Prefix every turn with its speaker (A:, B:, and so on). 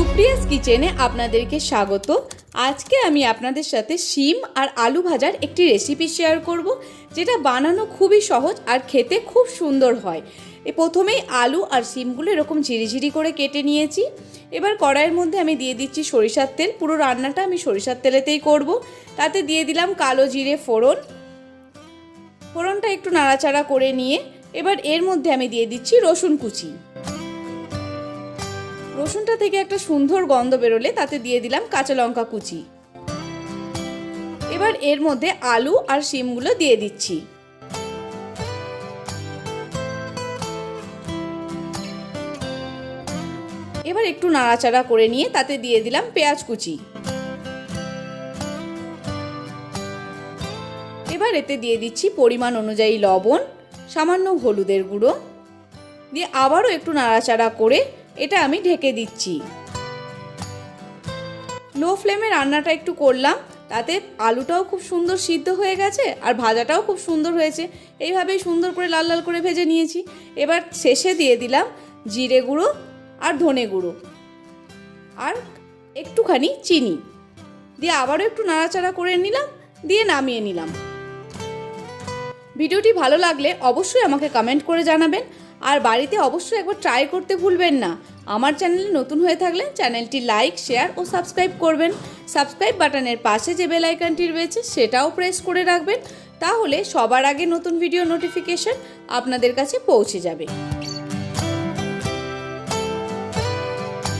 A: সুপ্রিয়াস কিচেনে আপনাদেরকে স্বাগত। আজকে আমি আপনাদের সাথে শিম আর আলু ভাজার একটি রেসিপি শেয়ার করব, যেটা বানানো খুবই সহজ আর খেতে খুব সুন্দর হয়। এ প্রথমেই আলু আর শিমগুলো এরকম ঝিরিঝিরি করে কেটে নিয়েছি। এবার কড়াইয়ের মধ্যে আমি দিয়ে দিচ্ছি সরিষার তেল। পুরো রান্নাটা আমি সরিষার তেলেতেই করব। তাতে দিয়ে দিলাম কালো জিরে ফোড়ন। ফোড়নটা একটু নাড়াচাড়া করে নিয়ে এবার এর মধ্যে আমি দিয়ে দিচ্ছি রসুন কুচি। রসুনটা থেকে একটা সুন্দর গন্ধ বেরোলে তাতে দিয়ে দিলাম কাঁচা লঙ্কা কুচি। এবার এর মধ্যে আলু আর শিমগুলো দিয়ে দিচ্ছি। এবার একটু নাড়াচাড়া করে নিয়ে তাতে দিয়ে দিলাম পেঁয়াজ কুচি। এবার এতে দিয়ে দিচ্ছি পরিমাণ অনুযায়ী লবণ, সামান্য হলুদের গুঁড়ো। দিয়ে আবারও একটু নাড়াচাড়া করে এটা আমি ঢেকে দিচ্ছি। লো ফ্লেমে রান্নাটা একটু করলাম, তাতে আলুটাও খুব সুন্দর সিদ্ধ হয়ে গেছে আর ভাজাটাও খুব সুন্দর হয়েছে। এইভাবেই সুন্দর করে লাল লাল করে ভেজে নিয়েছি। এবার শেষে দিয়ে দিলাম জিরে গুঁড়ো আর ধনে গুঁড়ো আর একটুখানি চিনি। দিয়ে আবারও একটু নাড়াচাড়া করে নিলাম, দিয়ে নামিয়ে নিলাম। ভিডিওটি ভালো লাগলে অবশ্যই আমাকে কমেন্ট করে জানাবেন। আর বাড়িতে অবশ্যই একবার ট্রাই করতে ভুলবেন না। আমার চ্যানেলে নতুন হয়ে থাকলে চ্যানেলটি লাইক শেয়ার ও সাবস্ক্রাইব করবেন। সাবস্ক্রাইব বাটনের পাশে যে বেল আইকনটি রয়েছে, সেটাও প্রেস করে রাখবেন। তাহলে সবার আগে নতুন ভিডিও নোটিফিকেশন আপনাদের কাছে পৌঁছে যাবে।